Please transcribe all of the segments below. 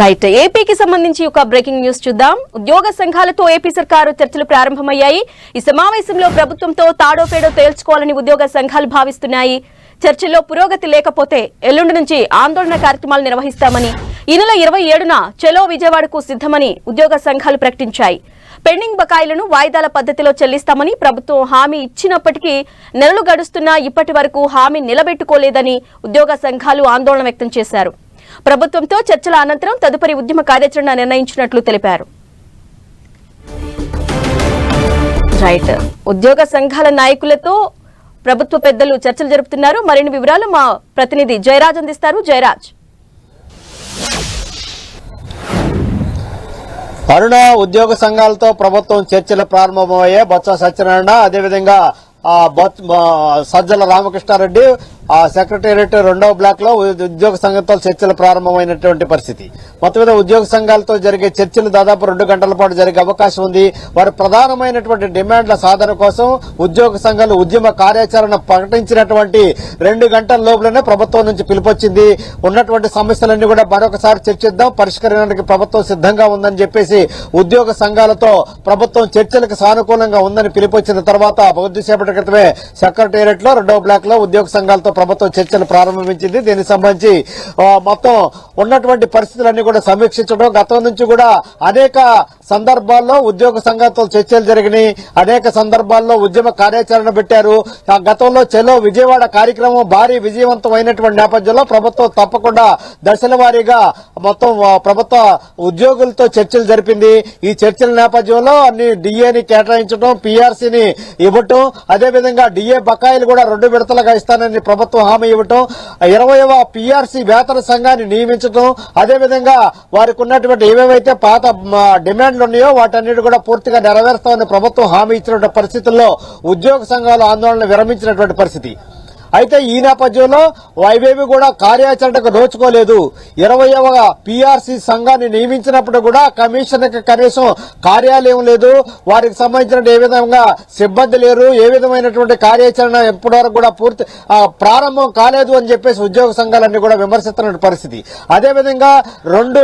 Right. ఏపీకి సంబంధించి ఒక బ్రేకింగ్ న్యూస్ చూద్దాం. ఉద్యోగ సంఘాలతో ఏపీ సర్కారు చర్చలు ప్రారంభమయ్యాయి. ఈ సమావేశంలో ప్రభుత్వంతో తాడో పేడో తేల్చుకోవాలని ఉద్యోగ సంఘాలు భావిస్తున్నాయి. చర్చల్లో పురోగతి లేకపోతే ఎల్లుండి నుంచి ఆందోళన కార్యక్రమాలు నిర్వహిస్తామని ఈ నెల ఇరవై ఏడున చెలో విజయవాడకు సిద్ధమని ఉద్యోగ సంఘాలు ప్రకటించాయి. పెండింగ్ బకాయిలను వాయిదాల పద్ధతిలో చెల్లిస్తామని ప్రభుత్వం హామీ ఇచ్చినప్పటికీ నెలలు గడుస్తున్నా ఇప్పటి వరకు హామీ నిలబెట్టుకోలేదని ఉద్యోగ సంఘాలు ఆందోళన వ్యక్తం చేశారు. ప్రభుత్వంతో చర్చల అనంతరం తదుపరి ఉద్యమ కార్యాచరణ నిర్ణయించినట్లు తెలిపారు. రైట్. ఉద్యోగ సంఘాల నాయకులతో ప్రభుత్వ పెద్దలు చర్చలు జరుపుతున్నారు. మరిన్ని వివరాలు మా ప్రతినిధి జయరాజ్ అందిస్తారు. జయరాజ్. అరుణ ఉద్యోగ సంఘాలతో ప్రభుత్వం చర్చలు ప్రారంభమయ్యాయి బొత్స సత్యనారాయణ అదేవిధంగా ఆ, సజ్జల రామకృష్ణారెడ్డి ఆ సెక్రటేరియట్ రెండవ బ్లాక్లో ఉద్యోగ సంఘంతో చర్చలు ప్రారంభమైనటువంటి పరిస్థితి. మొత్తం మీద ఉద్యోగ సంఘాలతో జరిగే చర్చలు దాదాపు రెండు గంటల పాటు జరిగే అవకాశం ఉంది. వారి ప్రధానమైనటువంటి డిమాండ్ల సాధన కోసం ఉద్యోగ సంఘాలు ఉద్యమ కార్యాచరణ ప్రకటించినటువంటి రెండు గంటల లోపలనే ప్రభుత్వం నుంచి పిలుపొచ్చింది. ఉన్నటువంటి సమస్యలన్నీ కూడా మరొకసారి చర్చిద్దాం. పరిష్కరించడానికి ప్రభుత్వం సిద్ధంగా ఉందని చెప్పేసి ఉద్యోగ సంఘాలతో ప్రభుత్వం చర్చలకు సానుకూలంగా ఉందని పిలుపొచ్చిన తర్వాత కొద్దిసేపటి క్రితమే సెక్రటేరియట్లో రెండవ బ్లాక్లో ఉద్యోగ సంఘాలతో ప్రభుత్వం చర్చలు ప్రారంభించింది. దీనికి సంబంధించి మొత్తం ఉన్నటువంటి పరిస్థితులన్నీ కూడా సమీక్షించడం. గతం నుంచి కూడా అనేక సందర్భాల్లో ఉద్యోగ సంఘాలతో చర్చలు జరిగినాయి. అనేక సందర్భాల్లో ఉద్యమ కార్యాచరణ పెట్టారు. ఆ గతంలో చెలో విజయవాడ కార్యక్రమం భారీ విజయవంతమైనటువంటి నేపథ్యంలో ప్రభుత్వం తప్పకుండా దశల వారీగా మొత్తం ప్రభుత్వ ఉద్యోగులతో చర్చలు జరిపింది. ఈ చర్చల నేపథ్యంలో అన్ని డిఏని కేటాయించడం పీఆర్సీని ఇవ్వటం అదేవిధంగా డిఏ బకాయిలు కూడా రెండు విడతలుగా ఇస్తానని ప్రభుత్వం హామీ ఇవ్వటం ఇరవైవ పీఆర్సీ వేతన సంఘాన్ని నియమించడం అదేవిధంగా వారికి ఉన్నటువంటి ఏవేవైతే పాత డిమాండ్లు ఉన్నాయో వాటన్నిటి కూడా పూర్తిగా నెరవేరుస్తామని ప్రభుత్వం హామీ ఇచ్చినటువంటి పరిస్థితుల్లో ఉద్యోగ సంఘాలు ఆందోళన విరమించినటువంటి పరిస్థితి. అయితే ఈ నేపథ్యంలో వైవేవి కూడా కార్యాచరణకు నోచుకోలేదు. ఇరవైవ పీఆర్సీ సంఘాన్ని నియమించినప్పుడు కూడా కమిషన్కి కనీసం కార్యాలయం లేదు. వారికి సంబంధించిన ఏ విధంగా సిబ్బంది లేరు ఏ విధమైనటువంటి కార్యాచరణ ఎప్పటివరకు కూడా పూర్తి ప్రారంభం కాలేదు అని చెప్పేసి ఉద్యోగ సంఘాలన్నీ కూడా విమర్శిస్తున్న పరిస్థితి. అదేవిధంగా రెండు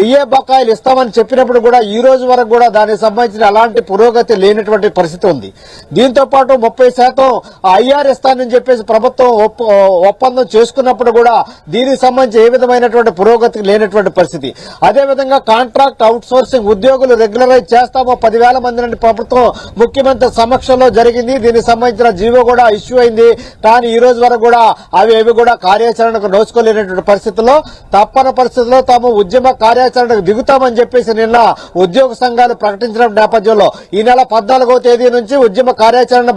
డిఏ బకాయిలు ఇస్తామని చెప్పినప్పుడు కూడా ఈ రోజు వరకు కూడా దానికి సంబంధించిన అలాంటి పురోగతి లేనటువంటి పరిస్థితి ఉంది. దీంతో పాటు ముప్పై శాతం ఐఆర్ ఇస్తానని చెప్పేసి ప్రభుత్వం ఒప్ప- ఒప్పందం చేసుకున్నప్పుడు కూడా దీనికి సంబంధించి ఏ విధమైనటువంటి పురోగతి లేనటువంటి పరిస్థితి. అదేవిధంగా కాంట్రాక్ట్ అవుట్సోర్సింగ్ ఉద్యోగులు రెగ్యులరైజ్ చేస్తామో పదివేల మంది నుండి ప్రభుత్వం ముఖ్యమంత్రి సమక్షంలో జరిగింది. దీనికి సంబంధించిన జీవో కూడా ఇష్యూ అయింది. కానీ ఈ రోజు వరకు కూడా అవి ఏవి కూడా కార్యాచరణకు నోచుకోలేనటువంటి పరిస్థితుల్లో తప్పని పరిస్థితుల్లో తాము ఉద్యమ కార్యాచరణకు దిగుతామని చెప్పేసి నిన్న ఉద్యోగ సంఘాలు ప్రకటించిన నేపథ్యంలో ఈ నెల పద్నాలుగో తేదీ నుంచి ఉద్యమ కార్యాచరణ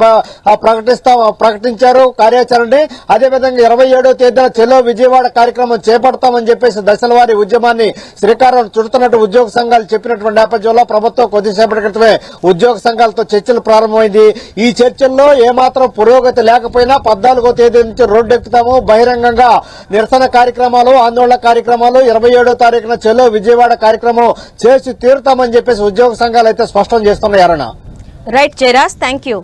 ప్రకటిస్తా ప్రకటించారు. కార్యాచరణని. అదేవిధంగా ఇరవై ఏడో తేదీన చెలో విజయవాడ కార్యక్రమం చేపడతామని చెప్పేసి దశల వారి ఉద్యమాన్ని శ్రీకారం చుడుతున్నట్టు ఉద్యోగ సంఘాలు చెప్పినటువంటి నేపథ్యంలో ప్రభుత్వం కొద్దిసేపటి క్రితమే ఉద్యోగ సంఘాలతో చర్చలు ప్రారంభమైంది. ఈ చర్చల్లో ఏమాత్రం పురోగతి లేకపోయినా పద్నాలుగో తేదీ నుంచి రోడ్డెక్కుతాము బహిరంగంగా నిరసన కార్యక్రమాలు ఆందోళన కార్యక్రమాలు ఇరవై ఏడో తారీఖున చెలో విజయవాడ కార్యక్రమం చేసి తీరుతామని చెప్పేసి ఉద్యోగ సంఘాలు అయితే స్పష్టం చేస్తున్నాయి రైట్ జయరాజ్ థ్యాంక్ యూ